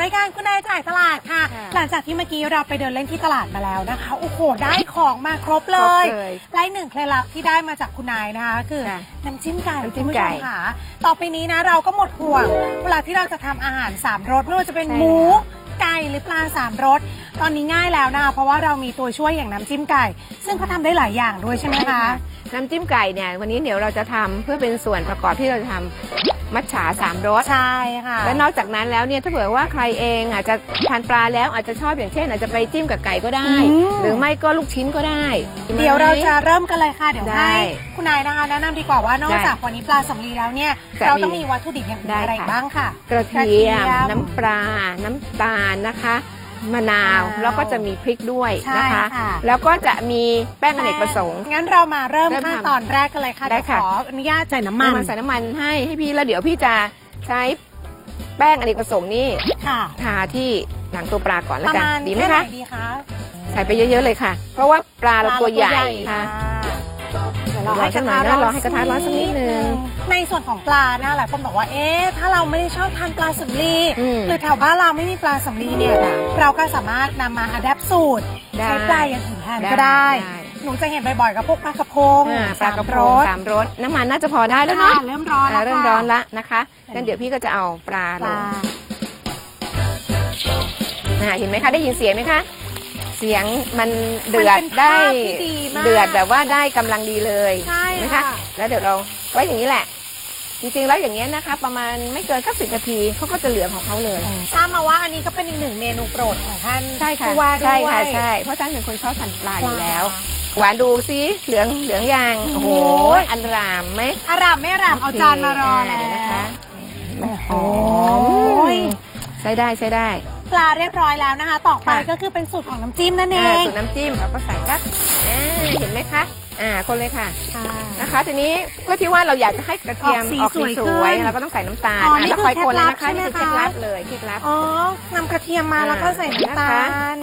รายการคุณนายจ่ายตลาดค่ะ ค่ะหลังจากที่เมื่อกี้เราไปเดินเล่นที่ตลาดมาแล้วนะคะ โอ้โห ได้ของมาครบเลย ครบเลยและอีกหนึ่งเคล็ดลับที่ได้มาจากคุณนายนะคะ คือค่ะน้ำจิ้มไก่น้ำจิ้คุณมผู้ชไก่มค่ะต่อไปนี้นะเราก็หมดห่วง เวลาที่เราจะทำอาหารสามรสไม่ว่าจะเป็นใช่หมูแล้วไก่หรือปลาสามรสตอนนี้ง่ายแล้วนะคะเพราะว่าเรามีตัวช่วยอย่างน้ำจิ้มไก่ ซึ่งเขาทำได้หลายอย่างด้วยใช่ไหมคะ น้ำจิ้มไก่เนี่ยวันนี้เดี๋ยวเราจะทำเพื่อเป็นส่วนประกอบที่เราจะทำ มัทฉาสามรสใช่ค่ะและนอกจากนั้นแล้วเนี่ยถ้าเผื่อว่าใครเองอาจจะทานปลาแล้วอาจจะชอบอย่างเช่น อาจจะไปจิ้มกับไก่ก็ได้อืมหรือไม่ก็ลูกชิ้นก็ได้ เดี๋ยวเราจะเริ่มกันเลยค่ะเดี๋ยวได้ให้คุณนายนะคะแนะนำดีกว่าว่านอกได้จากวันนี้ปลาสำลีแล้วเนี่ยจะเรามีต้องมีวัตถุดิบอย่างอื่นได้อะไรค่ะบ้างค่ะ กระเทีกระเทียยมมน้ำปลาน้ำตาลนะคะ มะนาว มะนาวแล้วก็จะมีพริกด้วยใช่นะคะค่ะ แล้วก็จะมีแป้งอเนกประสงค์ งั้นเรามาเริ่มเริ่มขั้นทำตอนแรกกันเลยค่ะได้เดี๋ยวค่ะ ขออนุญาตใส่น้ำมันมันใส่น้ำมันให้ให้พี่แล้วเดี๋ยวพี่จะใช้แป้งอเนกประสงค์นี่ค่ะทาที่หนังตัวปลาก่อนปแล้วระกันมาณดีไหมแค่ไหนคะดีคะใส่ไปเยอะๆเลยค่ะ เพราะว่าปลาเราตัวใหญ่ค่ะเดี๋ยวเราให้กระทะรอสักหน่อยนะรอให้กระทะร้อนสักนิดนึง ในส่วนของปลานะหลายคนบอกว่าเอ๊ะถ้าเราไม่ได้ชอบทานปลาสำลีอืม หรือแถวบ้านเราไม่มีปลาสำลีเนี่ยค่ะเราก็สามารถนำมาอัดแอปสูตรได้ใช้ปลาอย่างอื่นแทนก็ได้ ได้ หนูจะเห็นบ่อยๆกับพวกปลากระพงอ่าปลากระพสมงสสามรสน้ำมันน่าจะพอได้แล้วเนาะค่ะเริ่มร้อนแล้วอ่าเริ่มค่ะร้อนละนะคะงั้นเดี๋ยวพี่ก็จะเอาปลาปลลางอ่าเห็นไหมคะได้ยินเสียงไหมคะ เสียงมันเดือดมันเป็นได้ภาพที่ดีมากเดือดแบบว่าได้กำลังดีเลยใช่เห็นไหมค่ะคะแล้วเดี๋ยวเราไว้อย่างนี้แหละ จริงๆแล้วอย่างนี้ยนะคะ ประมาณไม่เกินสักสิบนาทีเขาก็จะเหลืองของเขาเลย ทราบมาว่าอันนี้ก็เป็นอีกหนึ่งเมนูโปรดของท่านใช่ค่ะผู้ว่าด้วย ใช่ค่ะใช่เพราะท่านเป็นคนชอบทานปลาอยู่แล้ว หวานดูซิเหลืองเหลืองยางโอ้โหอันรามไหมอารามไม่อารามเอาจานมารอโเคแล้วเดี๋ยนะคะโอ้โหมใช้ได้ใช้ได้ ปลาเรียบร้อยแล้วนะคะ ต่อไปค่ะ ก็คือเป็นสูตรของน้ำจิ้มนั่นเออ่างส่วนน้ำจิ้มเราก็ใส่สักอ่าเห็นไหมคะ อ่าคนเลยค่ะค่ะ นะคะ ทีนี้เพื่อที่ว่าเราอยากจะให้กระเทียมออกสีออกสีสวยสขึ้นวยเราก็ต้องใส่น้ำตาลอ๋อนี่แล้วคอยคนเลยนะคะคือนี่คือเคเคล็ล็ดดลับบใช่ไหมลัเลยเคล็ดลับ อ๋อนำกระเทียมมาอ่าแล้วก็ใส่น้ำตานะคะ ล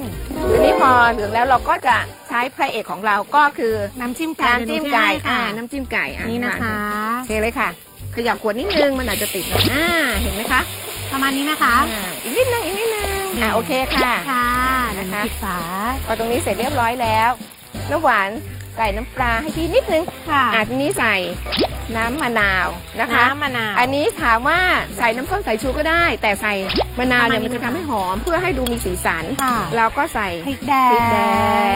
ทีนี้พอเหลืองแล้วเราก็จะใช้พระเอกของเราก็คือน้ำจิ้มไก่น้ำจิ้มไก่เดี๋ยวหนูเทให้อ่าค่ะน้ำจิ้มไก่อ่นี่นะคะเทเลยค่ะขยับขวดนิดนึงมันอาจจะติดหน่อยอ่าเห็นไหมคะประมาณนี้นะคะอ่าอีกนิดนึงอีกนิดนึงอ่าโอเคค่ะ ค่ะนะคะ ปิดฝา พอตรงนี้เสร็จเรียบร้อยแล้วน้ำหวาน ใส่น้ำปลาให้พี่นิดนึงค่ะอะทีนี้ใส่น้ำมะนาวนะคะ น้ำมะนาว อันนี้ถามว่าใส่น้ำส้มสายชูก็ได้ แต่ใส่มะนาวเนี่ยประมาณนี้มันจะทำให้หอมเพื่อให้ดูมีสีสัน ค่ะเราก็ใส่พริกแดพริกแด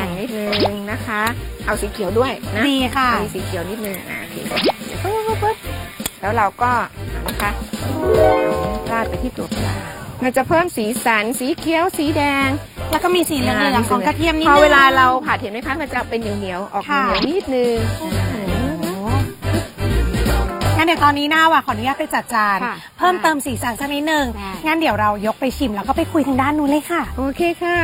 งงนิดนึงนะคะ เอาสีเขียวด้วยนะดีค่ะมีสีเขียวนิดนึงอะโอเคปึ๊บปึ๊บปึ๊บแล้วเราก็นะคะราดไปที่ตัวปลา มันจะเพิ่มสีสัน สีเขียว สีแดง แล้วก็มีสีเหลืองๆของกระเทียมนิดพนึองเวลาเราผัดเห็นไหมคะมันจะเป็นเหนียวๆออกเหค่ะ นียวๆนิดนึงโอ้โหงั้นเดี๋ยวตอนนี้หน้าว่ะขออนุญาตไปจัดจาน ค่ะเพิ่มเติมสีสันสักนิดนึงได้ งั้นเดี๋ยวเรายกไปชิมแล้วก็ไปคุยทางด้านนู้นเลยค่ะ โอเคค่ะ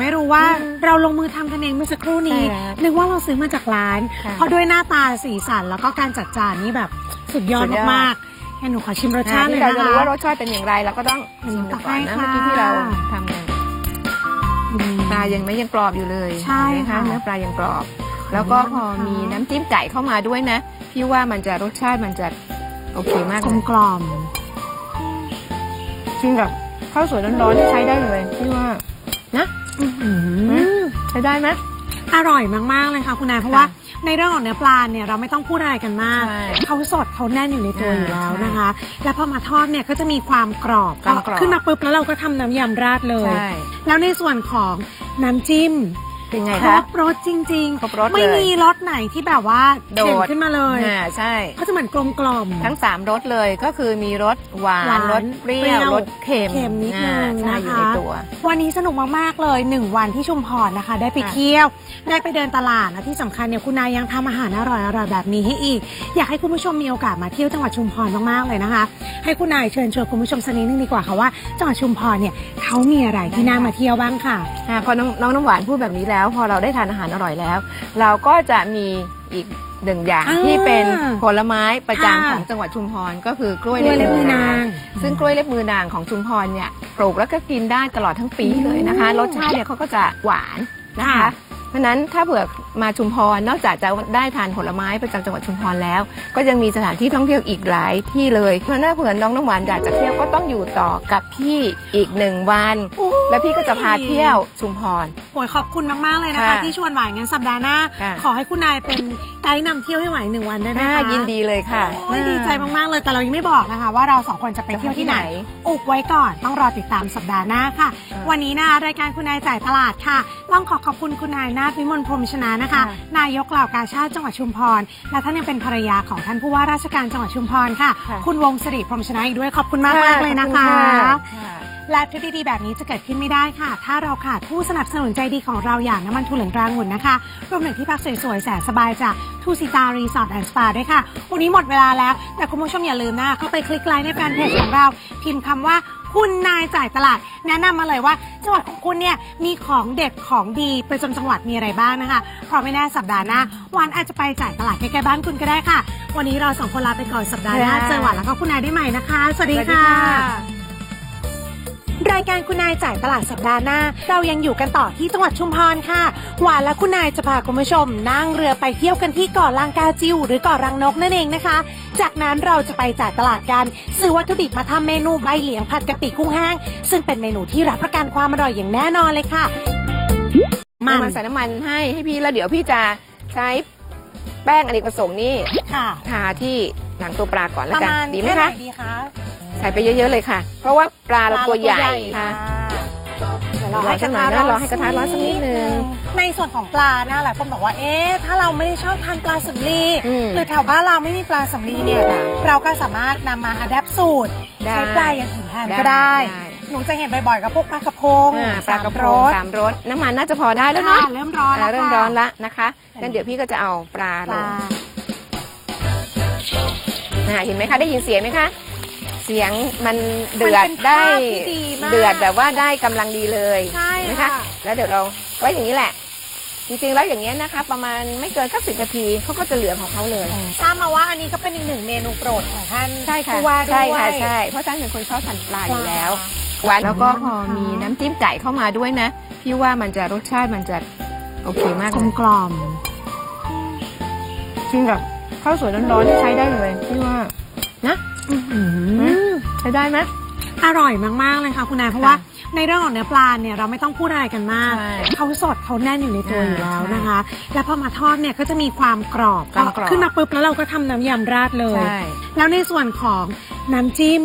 ไม่บอกไม่รู้ว่าอืมเราลงมือทำกันเองเมื่อสักครู่นี้ใช่แล้วนึกว่าเราซื้อมาจากร้านค่ะเพราะด้วยหน้าตาสีสันแล้วก็การจัดจานนี่แบบสุดยอดสุดยอดมากๆงั้นหนูขอชิมรสชาติเลยที่เรานะจะคะรู้ว่ารสชาติเป็นอย่างไรเราก็ต้องชิมดูก่อนนะให้เมื่อค่ะกี้ที่เราทำกันอืมปลายังไม่ยังกรอบอยู่เลยใช่เห็นไหมค่ะเนื้อปลายังกรอบ แล้วก็พอค่ะมีน้ำจิ้มไก่เข้ามาด้วยนะพี่ว่ามันจะรสชาติมันจะโอเคมากกเลลมยกล่อมจริงแบบข้าวสวยร้อนๆนี่ใช้ได้เลยพี่ว่าอื้อหือ ใช้ได้ไหมอร่อยมาก ๆ เลยค่ะคุณนายเพราะว่าในเรื่องของเนื้อปลาเนี่ยเราไม่ต้องพูดอะไรกันมากใช่เขาสดเขาแน่นอยู่ในตัวอ่าอยู่แล้วใช่นะคะ แล้วพอมาทอดเนี่ยก็จะมีความกรอบความกรอบขึ้นมาปุ๊บแล้วเราก็ทำน้ำยำราดเลยใช่แล้วในส่วนของน้ำจิ้ม เป็นไงครคะ บรสจริงครบรสๆไม่เลยมีรสไหนที่แบบว่าโดเด่นดขึ้นมาเลยอ่าใช่เขาจะเหมือนกลมกล่อม ทั้ง3รสเลยก็คือมีรสหวาหวานนรสเปรี้เปรี้ยยววรสเค็มเค็มนิดนึงอ่าใช่นะคะ อยู่ในตัว วันนี้สนุกมาก ๆ เลยหนึ่งวันที่ชุมพรนะคะ ได้ไปค่ะ เที่ยว ได้ไปเดินตลาดและที่สำคัญเนี่ยคุณนายยังทำอาหารอร่อยๆแบบนี้ให้อีก อยากให้คุณผู้ชมมีโอกาสมาเที่ยวจังหวัดชุมพรมาก ๆ เลยนะคะ ให้คุณนายเชิญชวนคุณผู้ชมสักนิดนึงดีกว่าค่ะว่าจังหวัดชุมพรเนี่ยเขามีอะไรที่น่ามาเที่ยวบ้างค่ะ อ่าพอน้องน้องน้ำหวานพูดแบบนี้แล้วพอเราได้ทานอาหารอร่อยแล้ว เราก็จะมีอีกหนึ่งอย่างอ่าที่เป็นผลไม้ประจำค่ะของจังหวัดชุมพรก็คือกล้วยกล้วยเล็บมือนาง ซึ่งกล้วยเล็บมือนางของชุมพรเนี่ยปลูกแล้วก็กินได้ตลอดทั้งปีเลยนะคะอืมรสชาติเนี่ยเขาก็จะหวานนะคะค่ะ เพราะฉะนั้นถ้าเผื่อมาชุมพรนอกจากจะได้ทานผลไม้ประจำจังหวัดชุมพรแล้ว ก็ยังมีสถานที่ท่องเที่ยวอีกหลายที่เลยเพราะฉะนั้นถ้าเผื่อน้องน้ำหวานอยากจะเที่ยวก็ต้องอยู่ต่อกับพี่อีกหนึ่งวัน แล้วพี่ก็จะพาเที่ยวชุมพรโอ้ยขอบคุณมากๆเลยนะคะ ค่ะที่ชวนหวายงั้นสัปดาห์หน้า ค่ะ ขอให้คุณนายเป็นไกด์นำเที่ยวให้หวายหนึ่งวันได้ไหมน่าคะยินดีเลยค่ะโอ้ยดีใจมากๆเลยแต่เรายังไม่บอกนะคะ ว่าเราสองคนจะไปเที่ยวที่ไหน อุบไว้ก่อนต้องรอติดตามสัปดาห์หน้าค่ะอ่าวันนี้นะคะรายการคุณนายจ่ายตลาดค่ะ ต้องขอขอบคุณคุณนายนาถวิมลพรหมชนะนะคะค่ะนายกเหล่ากาชาติจังหวัดชุมพร และท่านยังเป็นภรรยาของท่านผู้ว่าราชการจังหวัดชุมพรค่ะ ค่ะ คุณวงศิริพรหมชนะอีกด้วยขอบคุณมากมากๆเลยนะคะขอบณค่ะและทริปดีๆแบบนี้จะเกิดขึ้นไม่ได้ค่ะ ถ้าเราขาดผู้สนับสนุนใจดีของเราอย่างน้ำมันทุเหลืองตรางหุ่นนะคะรวมถึงที่พักสวยๆ แสนสบายจากทูซิตารีสอร์ทแอนด์สปาด้วยค่ะ วันนี้หมดเวลาแล้ว แต่คุณผู้ชมอย่าลืมนะเข้าไปคลิกไลค์ในแฟนเพจของเรา พิมพ์คำว่า คุณนายจ่ายตลาด แนะนำมาเลยว่า จังหวัดของคุณเนี่ยมีของเด็ดของดีประจำจังหวัดมีอะไรบ้างนะคะเพราะไม่แน่สัปดาห์หน้าวันอาจจะไปจ่ายตลาดใกล้ๆบ้านคุณก็ได้ค่ะ วันนี้เราสองคนลาไปก่อนสัปดาห์หน้าค่ะ เจอหวานแล้วก็คุณนายได้ใหม่นะคะ สวัสดีค่ะ รายการคุณนายจ่ายตลาดสัปดาห์หน้า เรายังอยู่กันต่อที่จังหวัดชุมพรค่ะ หวานและคุณนายจะพาคุณผู้ชม นั่งเรือไปเที่ยวกันที่เกาะลังกาจิวหรือเกาะรังนกนั่นเองนะคะ จากนั้นเราจะไปจ่ายตลาดกัน ซื้อวัตถุดิบมาทำเมนูใบเหลียงผัดกะปิกุ้งแห้ง ซึ่งเป็นเมนูที่รับประกันความอร่อยอย่างแน่นอนเลยค่ะ มัมันนใส่น้ำมันให้ให้พี่แล้วเดี๋ยวพี่จะใช้แป้งอเนกประสงค์นี่ค่ะทาที่ หนังตัวปลาก่อนปแล้วระกันมาณดีไหมแค่คะนดีคะใส่ไปเยอะๆเลยค่ะ เพราะว่าปลาเราตัวใหญ่ค่ะเดี๋ยวเราให้กระทะรอสักหน่อยนะรอให้กระทะร้อนสักนิดนึงในส่วนของปลานะหลายคนบอกว่าเอ๊ะถ้าเราไม่ได้ชอบทานปลาสำลีอืมหรือแถวบ้านเราไม่มีปลาสำลีเนี่ยเราก็สามารถนำมาอัดแอปสูตรได้ใช้ปลาอย่างอื่นแทนก็ได้หนูจะเห็นบ่อยๆกับพวกปลากระพงอ่าปลากระพสงมสามรสน้ำมันน่าจะพอได้รแล้วสเนาะอ่าเริ่มร้อนแล้วอ่าเริ่มค่ะร้อนละนะคะงั้นเดี๋ยวพี่ก็จะเอาปลาปลลางอ่าเห็นไหมคะ ได้ยินเสียงไหมคะ เสียงมันเดือดมันเป็นได้ภาพที่ดีมากเดือดแบบว่าได้กำลังดีเลยใช่นะค่ะ คะ แล้วเดี๋ยวเราไว้อย่างนี้แหละ จริงๆแล้วอย่างนี้ยนะคะ ประมาณไม่เกินสักสิบนาทีเขาก็จะเหลืองของเขาเลย ทราบมาว่าอันนี้ก็เป็นอีกหนึ่งเมนูโปรดของท่านใช่ค่ะผู้ว่าด้วย ใช่ค่ะใช่เพราะท่านเป็นคนชอบทานปลาอยู่แล้วหวานแล้วก็พอมีน้ำจิ้มไก่เข้ามาด้วยนะ พี่ว่ามันจะรสชาติมันจะโอเคมากกเลลมยกล่อม จริงแบบ ข้าวสวยร้อนๆนี่ใช้ได้เลยพี่ว่าอื้อหือใช้ได้ไหมอร่อยมากๆเลยค่ะคุณนายเพราะว่าในเรื่องของเนื้อปลาเนี่ยเราไม่ต้องพูดอะไรกันมากใช่เขาสดเขาแน่นอยู่ในตัวอ่าอยู่แล้วใช่นะคะ แล้วพอมาทอดเนี่ยก็จะมีความกรอบความกรอบขึ้นมาปุ๊บแล้วเราก็ทำน้ำยำราดเลยใช่แล้วในส่วนของน้ำจิ้ม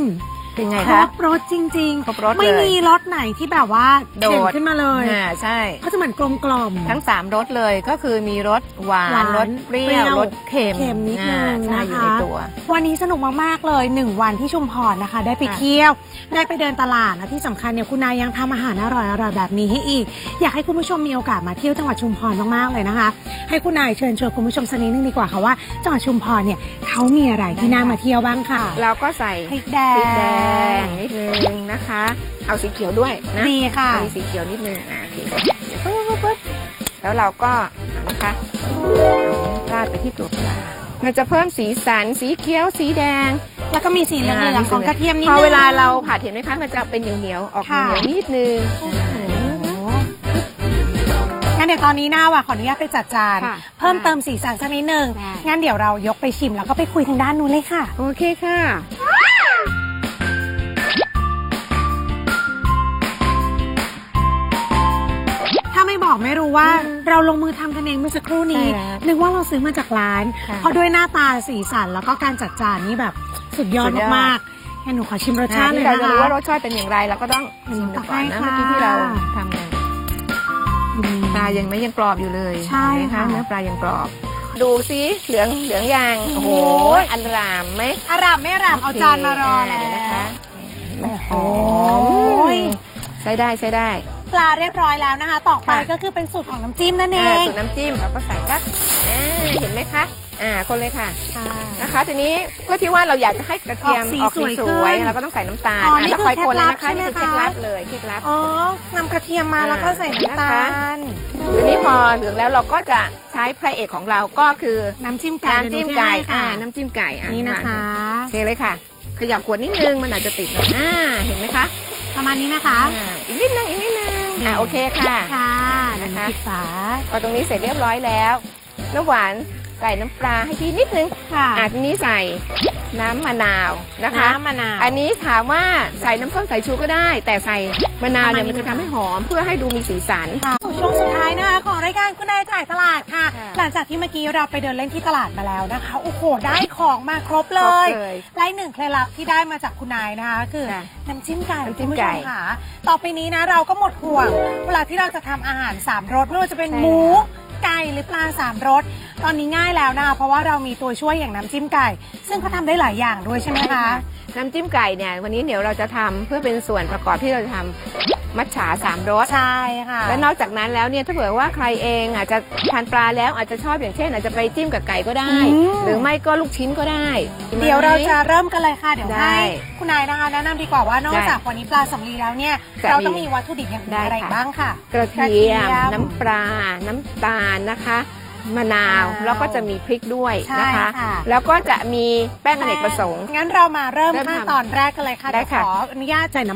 เป็นไงครคะ บรสจริงครบรสไม่เลยมีรสไหนที่แบบว่าโดเด่นดขึ้นมาเลยอ่าใช่ ก็จะเหมือนกลมกล่อม ทั้ง3รสเลยก็คือมีรสหวาหวานนรสเปรี้เปรี้ยยววรสเค็มเค็มนิดนึงอ่าใช่นะคะ อยู่ในตัว วันนี้สนุกมาก ๆ เลยหนึ่งวันที่ชุมพรนะคะ ได้ไปค่ะ เที่ยว ได้ไปเดินตลาดและที่สำคัญเนี่ยคุณนายยังทำอาหารอร่อยๆแบบนี้ให้อีก อยากให้คุณผู้ชมมีโอกาสมาเที่ยวจังหวัดชุมพรมาก ๆ เลยนะคะ ให้คุณนายเชิญชวนคุณผู้ชมสักนิดนึงดีกว่าค่ะว่าจังหวัดชุมพรเนี่ยเขามีอะไรที่น่ามาเที่ยวบ้างค่ะเราก็ใส่พริกแดพริกแดงงนิดนึงนะคะ เอาสีเขียวด้วยนะดีค่ะเอาสีเขียวนิดนึงอะโอเคปึ๊บปึ๊บปึ๊บแล้วเราก็นะคะราดไปที่ตัวปลามันจะเพิ่มสีสันสีเขียวสีแดง แล้วก็มีสีเหลืองๆของกระเทียมนิดพนึองเวลาเราผัดเห็นไหมคะมันจะเป็นเหนียวๆออกเหค่ะนียวๆนิดนึงโอ้โหงั้นเดี๋ยวตอนนี้หน้าว่ะขออนุญาตไปจัดจานค่ะเพิ่มเติมสีสันสักนิดนึงได้งั้นเดี๋ยวเรายกไปชิมแล้วก็ไปคุยทางด้านนู้นเลยค่ะ โอเคค่ะ บอกไม่รู้ว่าอืมเราลงมือทำกันเองเมื่อสักครู่นี้ใช่แล้วนึกว่าเราซื้อมาจากร้านค่ะเพราะด้วยหน้าตาสีสันแล้วก็การจัดจานนี่แบบสุดยอดสุดยอดมากๆงั้นหนูขอชิมรสชาติเลยที่เรานะจะคะรู้ว่ารสชาติเป็นอย่างไรเราก็ต้องชิมดูก่อนนะให้เมื่อค่ะกี้ที่เราทำเนี่ยอืมปลายังไม่ยังกรอบอยู่เลยใช่เห็นไหมค่ะเนื้อปลายังกรอบ ดูซิเหลืองเหลืองยางโอ้โอ้โหโหอันรามไหมอารามไม่อารามเอาจานมารอแล้วเดี๋ยนะคะโอ้โหใช้ได้ใช้ได้ ปลาเรียบร้อยแล้วนะคะ ต่อไปค่ะ ก็คือเป็นสูตรของน้ำจิ้มนั่นเออ่างส่วนน้ำจิ้มเราก็ใส่สักอ่าเห็นไหมคะ อ่า คนเลยค่ะค่ะ นะคะ ทีนี้เพื่อที่ว่าเราอยากจะให้กระเทียมออกสีออกสีสวยสขึ้นวยเราก็ต้องใส่น้ำตาลอ๋ออะนี่แล้วคือคอยคนเลยนะคะเคล็ดลับนี่คือใช่เคไหมล็ดคะลับเลยเคล็ดลับ อ๋อนำกระเทียมมาแล้วก็ใส่น้ำตาลทีนี้พอเหลืองแล้วเราก็จะใช้พระเอกของเราก็คือน้ำจิ้มไก่น้ำจิ้มไก่เดี๋ยวหนูเทให้อ่าค่ะน้ำจิ้มไก่อะนี่นะคะ เทเลยค่ะ ขยับขวดนิดนึงมันอาจจะติดหน่อยอ่าเห็นไหมคะประมาณนี้นะคะ อ่าอีกนิดนึงอีกนิดนึง อ่าโอเคค่ะค่ะเดี๋ยวนะคะปิดฝาพอตรงนี้เสร็จเรียบร้อยแล้ว น้ำหวานใส่น้ำปลาให้พี่นิดนึงค่ะอะทีนี้ใส่น้ำมะนาวนะคะน้ำมะนาวอันนี้ถามว่าใส่น้ำส้มสายชูก็ได้ แต่ใส่มะนาวเนี่ยประมาณนี้มันจะทำให้หอมเพื่อให้ดูมีสีสันค่ะสู่ ช่วงสุดท้ายนะคะของรายการคุณนายจ่ายตลาดค่ะ ค่ะหลังจากที่เมื่อกี้เราไปเดินเล่นที่ตลาดมาแล้วนะคะ โอ้โห ได้ของมาครบเลครบยเลยและอีกหนึ่งเคล็ดลับที่ได้มาจากคุณนายนะคะคือค่ะน้ำจิ้มไก่น้ำจิ้มคุณผู้ชไก่ค่ะต่อไปนี้นะเราก็หมดห่วง เวลาที่เราจะทำอาหารสามรสไม่ว่าจะเป็นใช่หมูแล้วไก่หรือปลาสามรสตอนนี้ง่ายแล้วนะคะเพราะว่าเรามีตัวช่วยอย่างน้ำจิ้มไก่ ซึ่งเขาทำได้หลายอย่างด้วยใช่ไหมคะ น้ำจิ้มไก่เนี่ยวันนี้เดี๋ยวเราจะทำเพื่อเป็นส่วนประกอบที่เราจะทำ มัทฉาสามรสใช่ค่ะและนอกจากนั้นแล้วเนี่ยถ้าเผื่อว่าใครเองอาจจะทานปลาแล้วอาจจะชอบอย่างเช่น อาจจะไปจิ้มกับไก่ก็ได้อืมหรือไม่ก็ลูกชิ้นก็ได้ เดี๋ยวเราจะเริ่มกันเลยค่ะเดี๋ยวได้ให้คุณนายนะคะแนะนำดีกว่าว่านอกได้จากวันนี้ปลาสำลีแล้วเนี่ยจะเรามีต้องมีวัตถุดิบอย่างอื่นได้อะไรค่ะบ้างค่ะ กระเทีกระเทียยมมน้ำปลาน้ำตาลนะคะมะนาวมะนาวแล้วก็จะมีพริกด้วยใช่นะคะค่ะแล้วก็จะมีแป้งอเนกประสงค์งั้นเรามาเริ่มเริ่มขั้นทำตอนแรกกันเลยค่ะได้เดี๋ยวค่ะขออนุญาตใส่น้ำ